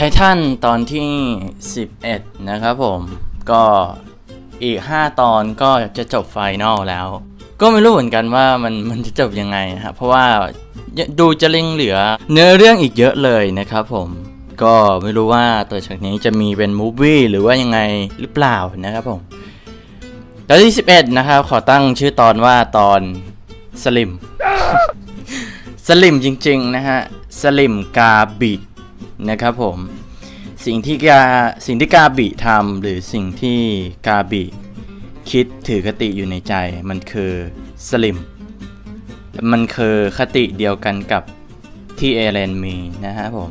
ไททันตอนที่ 11 นะครับผมก็อีก 5 ตอนก็จะจบไฟนอลแล้ว ก็ไม่รู้เหมือนกันว่ามันมันจะจบยังไงนะครับเพราะว่าดูจะลิงเหลือ เนื้อเรื่องอีกเยอะเลยนะครับผมก็ไม่รู้ว่าตัวฉากนี้จะมีเป็นมูฟวี่หรือว่ายังไงหรือเปล่านะครับผมตอนที่ 11 นะครับ ขอตั้งชื่อตอนว่าตอนสลิมสลิมจริงๆนะฮะสลิมกาบิ นะครับผมสิ่งที่กาสิ่งที่กาบิทำหรือสิ่งที่กาบิคิดถือคติอยู่ในใจ มันคือสลิมมันคือคติเดียวกันกับที่เอเลนมีนะฮะผม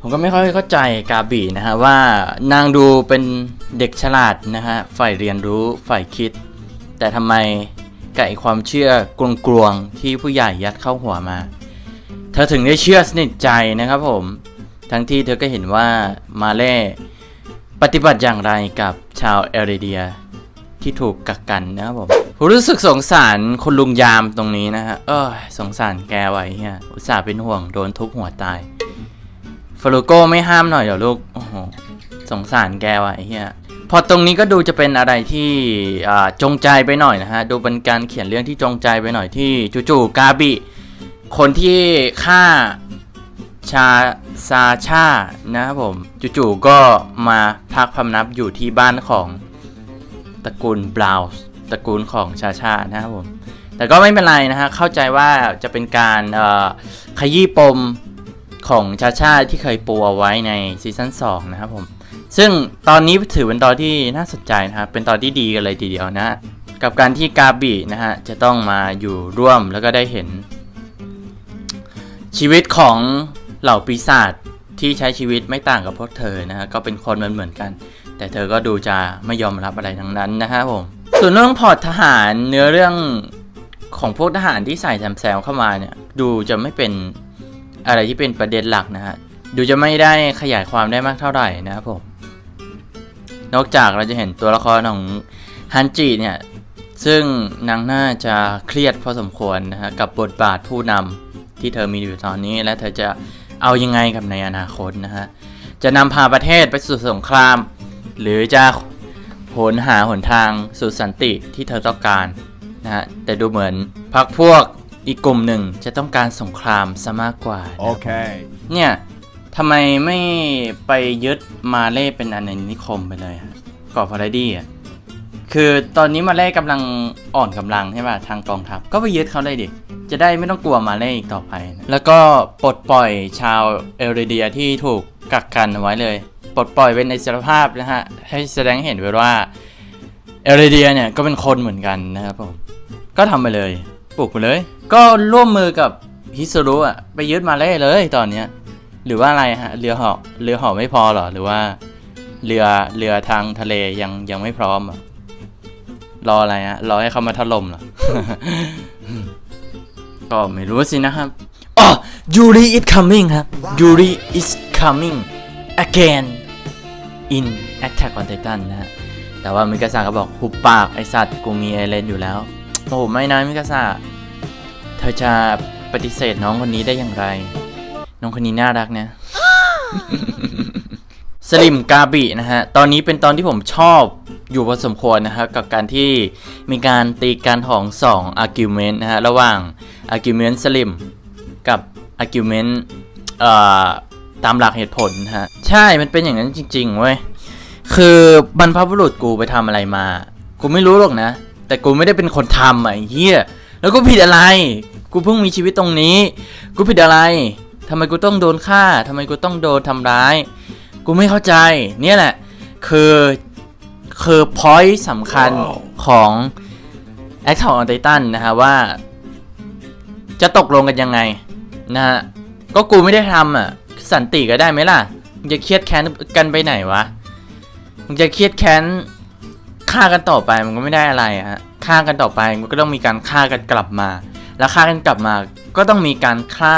ผมก็ไม่ค่อยเข้าใจกาบีนะฮะว่านางดูเป็นเด็กฉลาดนะฮะฝ่ายเรียนรู้ฝ่ายคิด แต่ทำไมกับไอ้ความเชื่อกลวงๆที่ผู้ใหญ่ยัดเข้าหัวมา เธอถึงได้เชื่อสนิทใจนะครับผม ทั้งที่เธอก็เห็นว่ามาเล่ปฏิบัติอย่างไรกับชาวเอริเดีย ที่ถูกกักกันนะครับผมผมรู้สึกสงสารคุณลุงยามตรงนี้นะฮะเออสงสารแกไว้เฮียอุตส่าห์เป็นห่วงโดนทุบหัวตายฟลูโก้ไม่ห้ามหน่อยเหรอลูกโอ้โหสงสารแกว่ะไอ้เหี้ยพอตรงนี้ก็ดูจะเป็นอะไรที่จงใจไปหน่อยนะฮะ ดูเป็นการเขียนเรื่องที่จงใจไปหน่อยที่จู่ๆกาบิ คนที่ฆ่า ชาซาชานะครับผมจู่ๆก็มาพักพำนับอยู่ที่บ้านของตระกูลบราวส์ตระกูลของชาชานะครับผมแต่ก็ไม่เป็นไรนะฮะเข้าใจว่าจะเป็นการขยี้ปมของชาชาที่เคยปูเอาไว้ในซีซั่น2นะครับผมซึ่งตอนนี้ถือเป็นตอนที่น่าสนใจนะครับเป็นตอนที่ดีกันเลยทีเดียวนะกับการที่กาบินะฮะจะต้องมาอยู่ร่วมแล้วก็ได้เห็นชีวิตของ เหล่าปีศาจที่ใช้ชีวิตไม่ต่างกับพวกเธอนะฮะก็เป็นคนเหมือนเหมือนๆกัน แต่เธอก็ดูจะไม่ยอมรับอะไรทั้งนั้นนะฮะผมส่วนเรื่องพอร์ตทหารเนื้อเรื่องของพวกทหารที่ใส่แซมๆเข้ามาเนี่ยดูจะไม่เป็นอะไรที่เป็นประเด็นหลักนะฮะดูจะไม่ได้ขยายความได้มากเท่าไหร่นะครับผม นอกจากเราจะเห็นตัวละครของฮันจิเนี่ยซึ่งนางน่าจะเครียดพอสมควรนะฮะกับบทบาทผู้นำที่เธอมีอยู่ตอนนี้และเธอจะ เอายังไงกับในอนาคตนะฮะ จะนำพาประเทศไปสู่สงคราม หรือจะหนหาหนทางสู่สันติที่เธอต้องการนะฮะ แต่ดูเหมือนพรรคพวกอีกกลุ่มหนึ่งจะต้องการสงครามซะมากกว่า Okay. เนี่ยทำไมไม่ไปยึดมาเล่เป็นอาณานิคมไปเลยฮะเกาะพาราดี้อะ คือตอนนี้มาเล่กำลังอ่อนกำลังใช่ป่ะทางกองทัพก็ไปยึดเขาเลยดิ จะได้ไม่ต้องกลัวมาเล่อีกต่อไปนะแล้วก็ปลดปล่อยชาวเอริเดียที่ถูกกักกันไว้เลย ปลดปล่อยเป็นในสรภาพนะฮะให้แสดงเห็นไว้ว่าเอริเดียเนี่ยก็เป็นคนเหมือนกันนะครับผมก็ทำไปเลยปลุกไปเลย ก็ร่วมมือกับฮิสรุอะไปยึดมาเล่เลยตอนเนี้ยหรือว่าอะไรฮะเรือเหาะเรือเหาะไม่พอเหรอหรือว่าเรือเรือทางทะเลยังยังไม่พร้อมเห รอรออะไรฮะรอให้เขามาถล่มเหรอ ก็ไม่รู้สินะครับอ๋อ Yuri is coming ครับ Yuri is coming again in Attack on Titan นะฮะ แต่ว่ามิกาซาก็บอกหุบปากไอสัตว์กูมีไอเลนอยู่แล้ว โอ้โหไม่นะมิกาซาเธอจะปฏิเสธน้องคนนี้ได้อย่างไร น้องคนนี้น่ารักนะสลิมกาบินะฮะ ตอนนี้เป็นตอนที่ผมชอบ อยู่พอสมควรนะฮะกับการที่มีการตีกันของ2 argument นะฮะระหว่าง argument สลิมกับ argument เอ่อตามหลักเหตุผลฮะใช่มันเป็นอย่างนั้นจริงๆเว้ยคือบรรพบุรุษกูไปทำอะไรมา กูไม่รู้หรอกนะ แต่กูไม่ได้เป็นคนทำอะไอ้เฮียแล้วกูผิดอะไร กูเพิ่งมีชีวิตตรงนี้ กูผิดอะไรทำไมกูต้องโดนฆ่าทำไมกูต้องโดนทำร้าย กูไม่เข้าใจ เนี่ยแหละ คือ คือพอยต์สำคัญของ a c t o r on Titan นะฮะว่า จะตกลงกันยังไง นะฮะ ก็กูไม่ได้ทำอะ สันติก็ได้ไหมล่ะมึงจะเครียดแค้นกันไปไหนวะมึงจะเครียดแค้นฆ่ากันต่อไปมันก็ไม่ได้อะไรอะฮะฆ่ากันต่อไปมันก็ต้องมีการฆ่ากันกลับมา แล้วฆ่ากันกลับมา ก็ต้องมีการฆ่า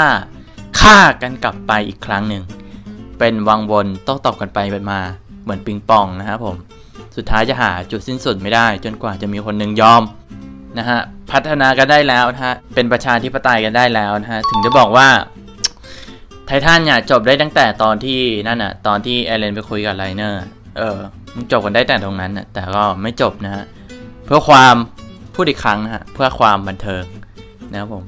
ฆ่ากันกลับไปอีกครั้งหนึ่งเป็นวังวนต้องตอบกันไปไปมา เหมือนปิงปองนะครับผม สุดท้ายจะหาจุดสิ้นสุดไม่ได้ จนกว่าจะมีคนหนึ่งยอมนะฮะพัฒนากันได้แล้วนะฮะเป็นประชาธิปไตยกันได้แล้วนะฮะถึงจะบอกว่าไททันเนี่ยจบได้ตั้งแต่ตอนที่นั่นน่ะตอนที่เอเลนไปคุยกับไลเนอร์เออมันจบกันได้แต่ตรงนั้นน่ะแต่ก็ไม่จบนะฮะเพื่อความพูดอีกครั้งนะฮะเพื่อความบันเทิงนะครับผม